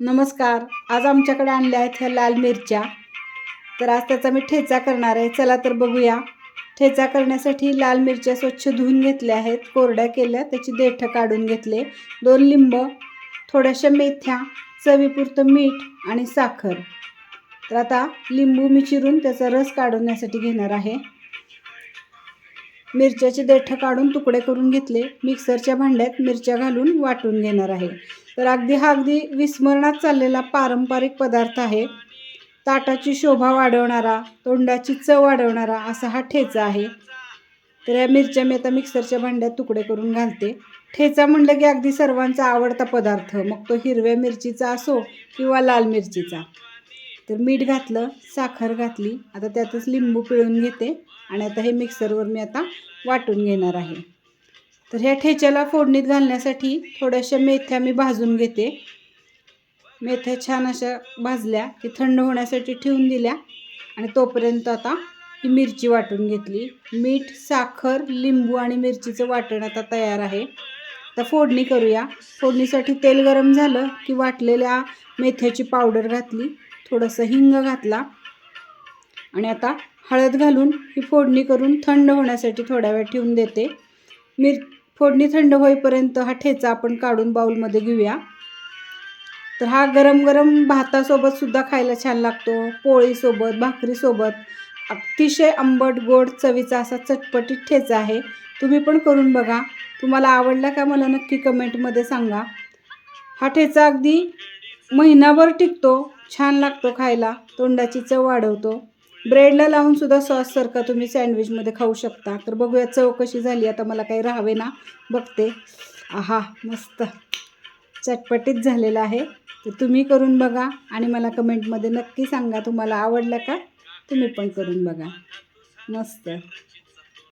नमस्कार. आज आमच्याकडे आणल्या आहेत ह्या लाल मिरच्या. तर आज त्याचा मी ठेचा करणार आहे. चला तर बघूया. ठेचा करण्यासाठी लाल मिरच्या स्वच्छ धुवून घेतल्या आहेत. कोरड्या केल्या त्याची देठं काढून घेतले. दोन लिंब थोड्याशा मेथ्या चवीपुरतं मीठ आणि साखर. तर आता लिंबू मी चिरून त्याचा रस काढवण्यासाठी घेणार आहे. मिरच्याचे देठं काढून तुकडे करून घेतले. मिक्सरच्या भांड्यात मिरच्या घालून वाटून घेणार आहे. तर अगदी हा अगदी विस्मरणात चाललेला पारंपरिक पदार्थ आहे. ताटाची शोभा वाढवणारा तोंडाची चव वाढवणारा असा हा ठेचा आहे. तर या मिरच्या मी आता मिक्सरच्या भांड्यात तुकडे करून घालते. ठेचा म्हणलं की अगदी सर्वांचा आवडता पदार्थ. मग तो हिरव्या मिरचीचा असो किंवा लाल मिरचीचा. तर मीठ घातलं साखर घातली आता त्यातच लिंबू पिळून घेते आणि आता हे मिक्सरवर मी आता वाटून घेणार आहे. तर ह्या ठेच्याला फोडणीत घालण्यासाठी थोड्याशा मेथ्या मी भाजून घेते. मेथ्या छान अशा भाजल्या की थंड होण्यासाठी ठेवून दिल्या आणि तोपर्यंत आता ही मिरची वाटून घेतली. मीठ साखर लिंबू आणि मिरचीचं वाटण आता तयार आहे. तर फोडणी करूया. फोडणीसाठी तेल गरम झालं की वाटलेल्या मेथ्याची पावडर घातली. थोडंसं हिंग घातला. आणि आता हळद घालून ही फोडणी करून थंड होण्यासाठी थोड्या वेळ ठेवून देते. मिर फोडणी थंड होईपर्यंत हा ठेचा आपण काढून बाऊलमध्ये घेऊया. तर हा गरम गरम भातासोबत सुद्धा खायला छान लागतो. पोळीसोबत भाकरीसोबत. अतिशय आंबट गोड चवीचा असा चटपटीत ठेचा आहे. तुम्ही पण करून बघा. तुम्हाला आवडला का मला नक्की कमेंटमध्ये सांगा. हा ठेचा अगदी महिनाभर टिकतो छान लागतो खायला तोंडाची चव वाढवतो. ब्रेडला लावूनसुद्धा सॉससारखा तुम्ही सँडविचमध्ये खाऊ शकता. तर बघूया चव कशी झाली. आता मला काही राहावे ना. बघते. आहा मस्त. चटपटीत झालेला आहे. तर तुम्ही करून बघा आणि मला कमेंटमध्ये नक्की सांगा. तुम्हाला आवडलं का? तुम्ही पण करून बघा. मस्त.